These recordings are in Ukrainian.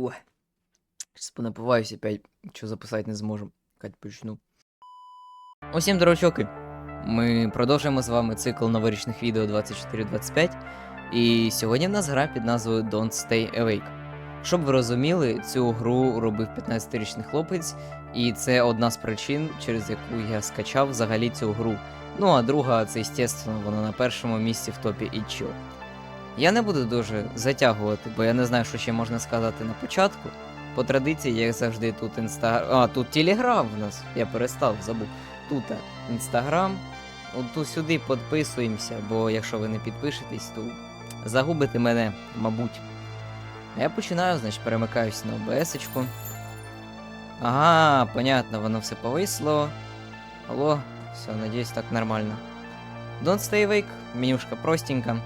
Ой. Сейчас понапиваюсь опять. Что записати не зможу. Кать почну. Усім дорочоки. Ми продовжуємо з вами цикл новорічних відео 24-25. І сьогодні в нас гра під назвою Don't Stay Awake. Щоб ви розуміли, цю гру робив 15-річний хлопець, і це одна з причин, через яку я скачав взагалі цю гру. Ну а друга, це, звісно, вона на першому місці в топі Itch.io. Я не буду дуже затягувати, бо я не знаю, що ще можна сказати на початку. По традиції, як завжди, тут інстаграм. А, тут телеграм в нас. Я перестав, забув. Тут інстаграм. Тут сюди підписуємося, бо якщо ви не підпишетесь, то загубите мене, мабуть. Я починаю, значить, перемикаюсь на ОБС-очку. Ага, понятно, воно все повисло. Алло, все, надіюсь, так нормально. Don't stay awake, менюшка простенька.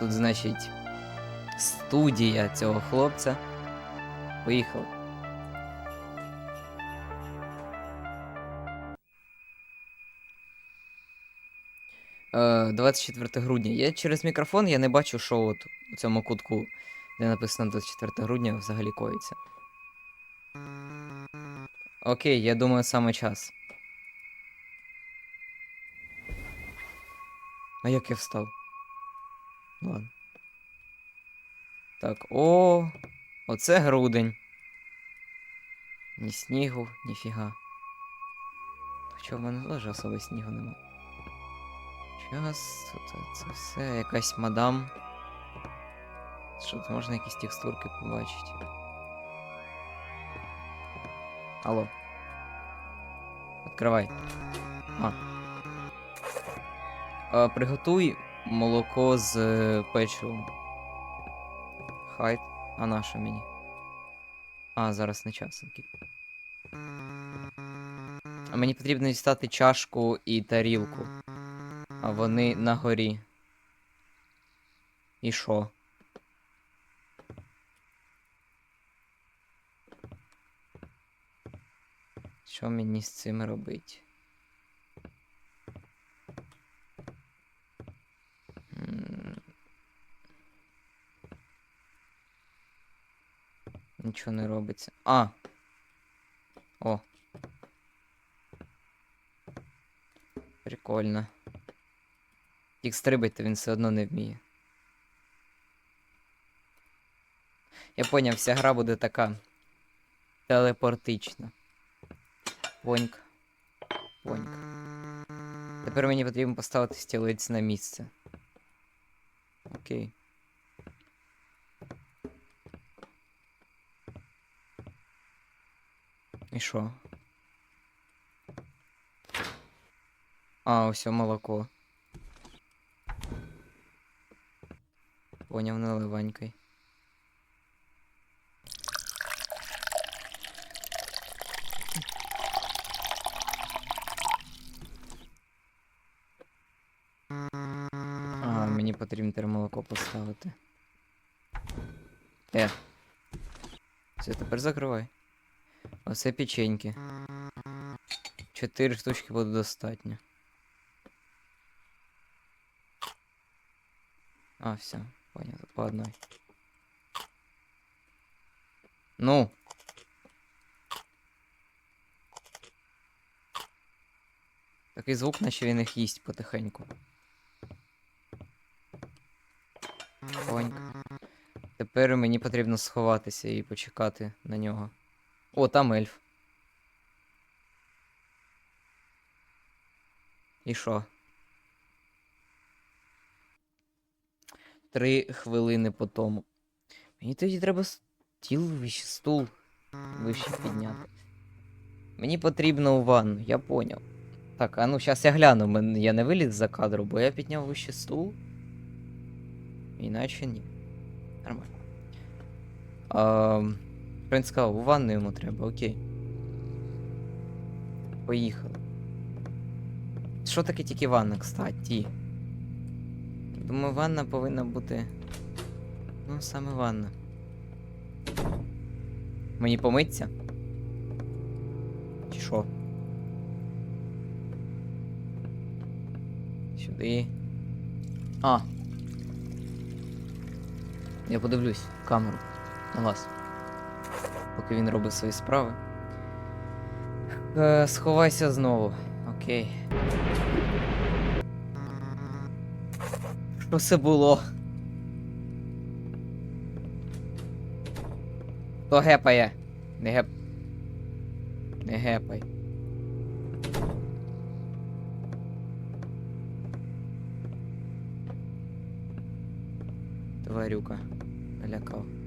Тут, значить, студія цього хлопця. Поїхали. Е, 24 грудня. Я через мікрофон я не бачу, що от у цьому кутку, де написано 24 грудня, взагалі коїться. Окей, я думаю, саме час. А як я встав? Ладно. Так, о, оце грудень. Ні снігу, ніфіга. Хоча в мене теж особо снігу нема. Час, тут це все, якась мадам. Що тут можна якісь текстурки побачити? Алло. Відкривай. А. а приготуй молоко з е, печивом. Хай. А на що мені? А, зараз не час. окей. А мені потрібно дістати чашку і тарілку. А вони на горі. І що? Що мені з цим робить? Нічого не робиться. А! О. Прикольно. Тільки стрибайте він все одно не вміє. Я поняв, вся гра буде така телепортична. Поньк. Поньк. Тепер мені потрібно поставити стілець на місце. Окей. І що? А, ось о молоко. Поняв наливанькой. А, мені потрібно тепер молоко поставити. Е. Все, тепер закривай. Оце печеньки. Чотири штучки буде достатньо. А, все, понятно, по одной. Ну. Такий звук, наче він їх їсть потихеньку. Поньк. Тепер мені потрібно сховатися і почекати на нього. О, там ельф. І що? Три хвилини по тому. Мені тоді треба стіл вище, стул вище підняти. Мені потрібно у ванну, я поняв. Так, а ну зараз я гляну, я не виліз за кадру, бо я підняв вище стул. Іначе ні. Нормально. А, Принц сказав, у ванну йому треба, окей. Поїхали. Що таке тільки ванна, кстати? Думаю, ванна повинна бути. Ну, саме ванна. Мені помиться? Чи що? Сюди. А. Я подивлюсь камеру. На вас. Поки він робить свої справи. Е, сховайся знову. Окей. Що це було? Хто гепає? Не геп. Не гепай. Тварюка. Налякав.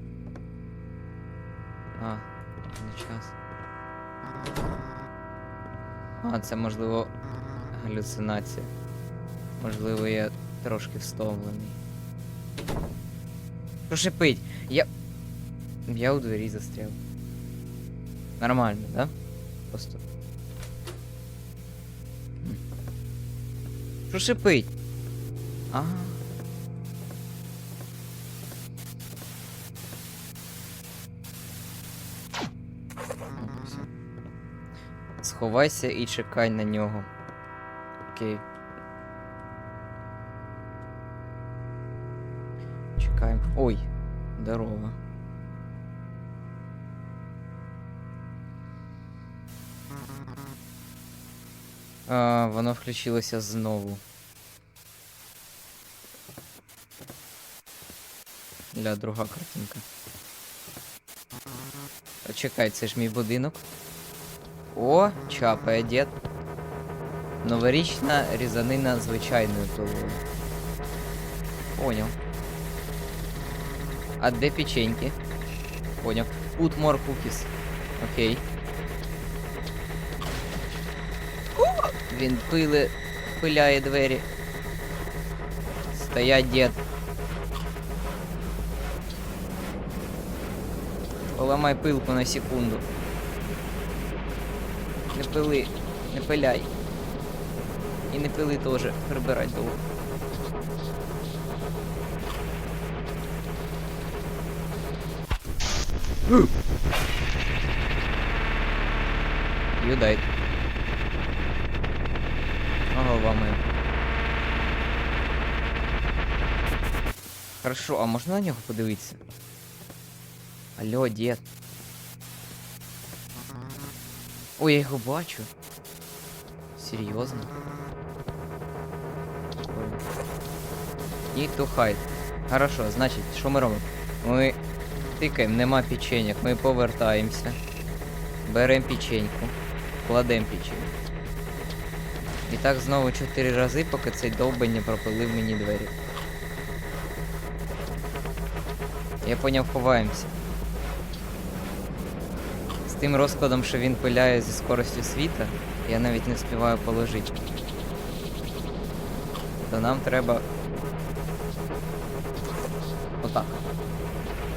А, не час. А, це можливо галюцинація. Можливо, я трошки встомлений. Що шипить? Я. Я у двері застряв. Нормально, да? Просто. Що шипить? А. Сховайся і чекай на нього. Окей. Чекаємо. Ой, здорово. А, воно включилося знову. Для друга картинка. Чекай, це ж мій будинок. О, чапає дід. Новорічна різанина звичайною пилою. Поняв. А де печеньки? Поняв. Put more cookies. Окей. Він пили, пиляє двері. Стоять дід. Поламай пилку на секунду. Не пили, не пиляй. І не пили теж, прибирать довго. Юдайт. А голова моя. Хорошо, а можна на нього подивитися? Алло, дід. Ой, я його бачу. Серйозно? Need to hide. Хорошо, значить, що ми робимо? Ми тикаємо, нема печеньок, ми повертаємося. Беремо печеньку, кладемо печеньку. І так знову чотири рази, поки цей довбень не пропилив мені двері. Я поняв, ховаємося. З тим розкладом, що він пиляє зі скоростю світа, я навіть не встигаю положити. То нам треба. Отак.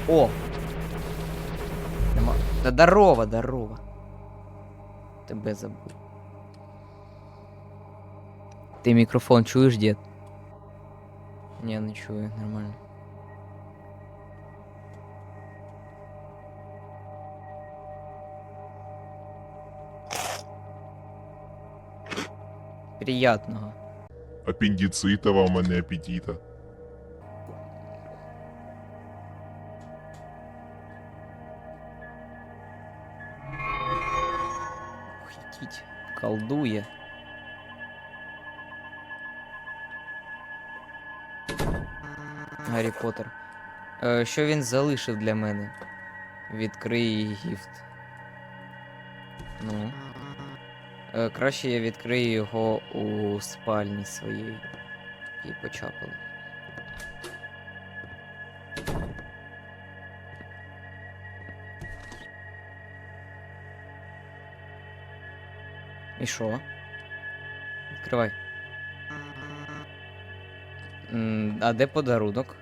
О! Нема. Та здорова, здорова. Тебе забув. Ти мікрофон чуєш, дід? Ні, не чую, нормально. Приятного. Апендицита вам, а не аппетита. Ідіть, колдує. Гаррі Поттер. Е, що він залишив для мене? Відкрий гіфт. Ну. Е, краще я відкрию його у спальні своїй. І почапали. І що? Відкривай. А де подарунок?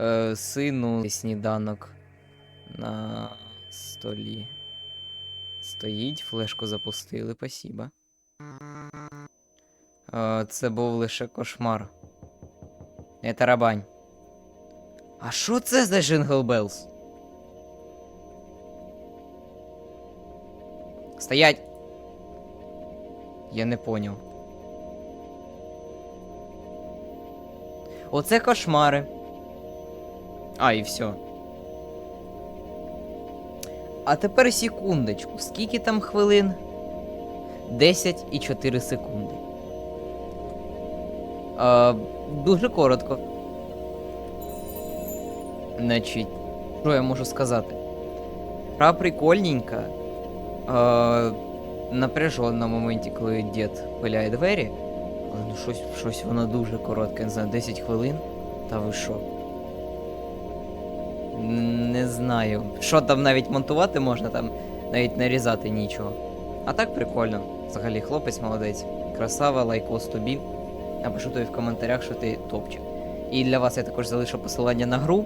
Е, сину сніданок на столі. Стоїть, флешку запустили, спасибо. Е, це був лише кошмар. Не тарабань. А що це за Jingle Bells? Стоять! Я не поняв. Оце кошмари. А, і все. А тепер секундочку. Скільки там хвилин? 10 і 4 секунди. А, дуже коротко. Значить, що я можу сказати? Гра прикольненька. А, напряжно на моменті, коли дід пиляє двері. Але ну щось, щось воно дуже коротке, не знаю, 10 хвилин. Та ви що? Не знаю. Що там навіть монтувати можна, там навіть нарізати нічого. А так прикольно. Взагалі, хлопець молодець. Красава, лайкос тобі. Напишу тобі в коментарях, що ти топчик. І для вас я також залишу посилання на гру,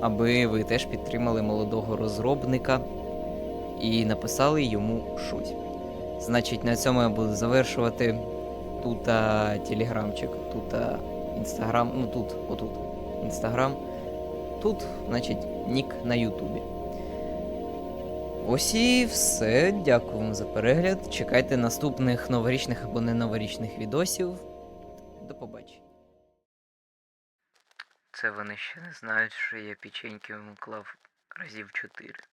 аби ви теж підтримали молодого розробника і написали йому щось. Значить, на цьому я буду завершувати. Тут телеграмчик, тут інстаграм, ну тут, отут, інстаграм. Тут, значить, нік на Ютубі. Ось і все. Дякую вам за перегляд. Чекайте наступних новорічних або не новорічних відосів. До побачення. Це вони ще не знають, що я печеньки йому разів 4.